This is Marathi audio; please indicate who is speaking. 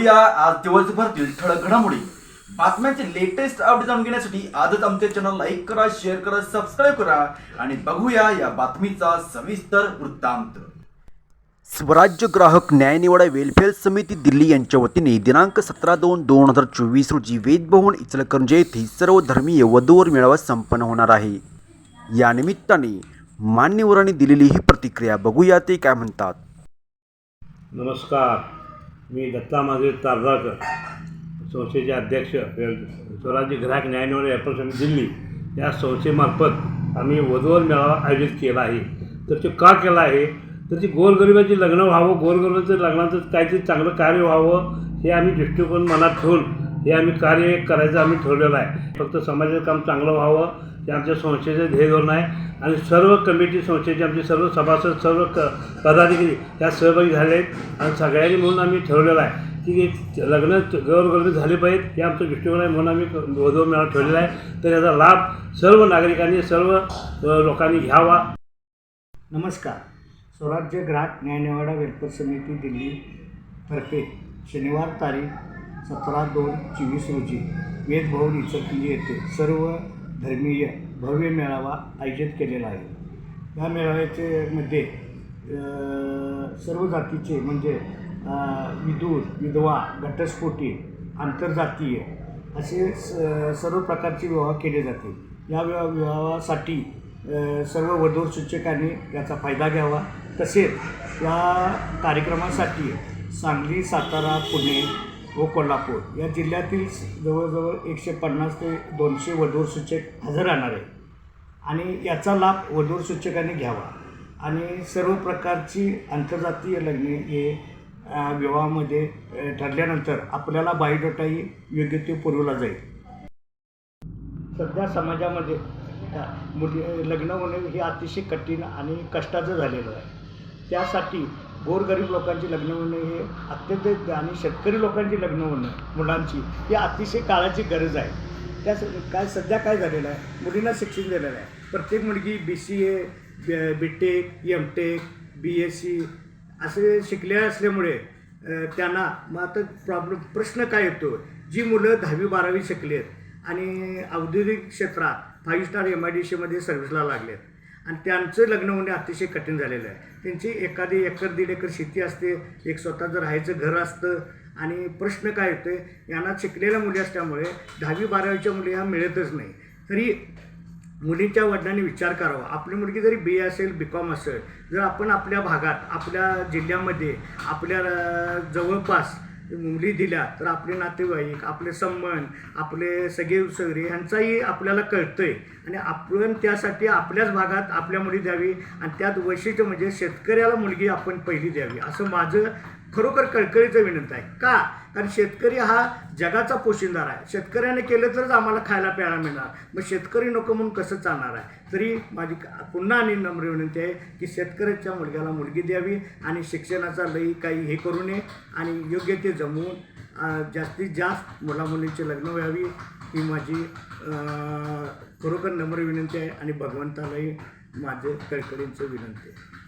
Speaker 1: बघूया. आज दिवसभरातील ठळक घडामोडी. बातम्यांचे लेटेस्ट अपडेट जाणून घेण्यासाठी आजच आमचे चॅनल लाईक करा शेअर करा सबस्क्राईब करा आणि बघूया या बातमीचा सविस्तर वृत्तांत. स्वराज्य ग्राहक न्याय निवाडा वेलफेअर समिती दिल्ली यांच्या वतीने दिनांक सतरा दोन दोन हजार चोवीस रोजी वेदभवन इचलकरंजी येथे सर्व धर्मीय वधूवर मेळावा संपन्न होणार आहे. या निमित्ताने मान्यवरांनी दिलेली ही प्रतिक्रिया बघूया ते काय म्हणतात.
Speaker 2: नमस्कार. मी दत्ता माझे तारदाळकर संस्थेचे अध्यक्ष स्वराज्य ग्राहक न्यायनिवाडा व्यापार समिती दिल्ली. या संस्थेमार्फत आम्ही वधूवर मेळावा आयोजित केला आहे. तर तो का केला आहे? तर ती गोरगरिबाची लग्न व्हावं गोरगरिबाचं लग्नाचं काहीतरी चांगलं कार्य व्हावं हे आम्ही दृष्टिकोन मनात ठेवून हे आम्ही कार्य करायचं आम्ही ठरवलेलं आहे. फक्त समाजाचं काम चांगलं व्हावं हे आमच्या संस्थेचं ध्येय धोरण आहे. आणि सर्व कमिटी संस्थेचे आमचे सर्व सभासद सर्व क पदाधिकारी त्यात सहभागी झाले आहेत. आणि सगळ्यांनी म्हणून आम्ही ठरवलेलं आहे की लग्न गौरगर्भ झाले पाहिजेत हे आमचं दृष्टिकोन आहे म्हणून आम्ही वधव मेळा ठेवलेला आहे. तर याचा लाभ सर्व नागरिकांनी सर्व लोकांनी घ्यावा.
Speaker 3: नमस्कार. स्वराज्य ग्राहक न्यायनिवाडा वेलफेअर समिती दिल्ली तर्फे शनिवार तारीख सतरा दोन चोवीस रोजी वेदभवन इचलकरंजी येथे सर्व धर्मीय भव्य मेळावा आयोजित केलेला आहे. या मेळाव्याचे मध्ये सर्व जातीचे म्हणजे विदूर विधवा घटस्फोटी आंतरजातीय असे स सर्व प्रकारचे विवाह केले जाते. या विवाह विवाहासाठी सर्व वधूर सूचकांनी याचा फायदा घ्यावा. तसेच या कार्यक्रमासाठी सांगली सातारा पुणे व कोल्हापूर. या जिल्ह्यातील जवळजवळ एकशे पन्नास ते दोनशे वधूर सूचक हजर राहणार आहे आणि याचा लाभ वधूर सूचकांनी घ्यावा. आणि सर्व प्रकारची आंतरजातीय लग्ने हे विवाहामध्ये ठरल्यानंतर आपल्याला बायोडेटाही योग्य ते पुरवला जाईल. सध्या समाजामध्ये मुली लग्न होणे हे अतिशय कठीण आणि कष्टाचं झालेलं आहे. त्यासाठी गोरगरीब लोकांची लग्न होणं हे अत्यंत आणि शेतकरी लोकांची लग्न होणं मुलांची ही अतिशय काळाची गरज आहे. त्या काय सध्या काय झालेलं आहे? मुलींना शिक्षण दिलेलं आहे. प्रत्येक मुलगी B C A B tech M tech B S C असे शिकले असल्यामुळे त्यांना मग आता प्रॉब्लेम प्रश्न काय येतो? जी मुलं दहावी बारावी शिकलेत आणि औद्योगिक क्षेत्रात five star M I D सीमध्ये सर्व्हिसला लागलेत. आणि त्यांचं लग्न होणे अतिशय कठीण झालेलं आहे. त्यांची एखादी एकर दीड एकर शेती असते एक स्वतःचं राहायचं घर असतं आणि प्रश्न काय येतोय यांना शिकलेल्या मुली असल्यामुळे दहावी बारावीच्या मुली ह्या मिळतच नाही. तरी मुलींच्या वडिलांनी विचार करावा. आपली मुलगी जरी बी ए असेल बी कॉम असेल जर आपण आपल्या भागात आपल्या जिल्ह्यामध्ये आपल्या जवळपास मुली दिल्या तर आपले नातेवाईक आपले संबंध आपले सगळे सगळे ह्यांचाही आपल्याला कळतंय. आणि आपण त्यासाठी आपल्याच भागात आपल्या मुली द्यावी आणि त्यात वैशिष्ट्य म्हणजे शेतकऱ्याला मुलगी आपण पहिली द्यावी. असं माझं खरोखर कळकळीचं विनंती आहे. का? कारण शेतकरी हा जगाचा पोशिंदार आहे. शेतकऱ्याने केलं तरच आम्हाला खायला प्यायला मिळणार. मग शेतकरी नको म्हणून कसं चालणार आहे? तरी माझी पुन्हा आणि नम्र विनंती आहे की शेतकऱ्याच्या मुलग्याला मुलगी द्यावी आणि शिक्षणाचा लई काही हे करू नये आणि योग्य ते जमवून जास्तीत जास्त मुलामुलींची लग्न व्हावी. ही माझी खरोखर नम्र विनंती आहे आणि भगवंतालाही माझे कळकळींचं विनंती आहे.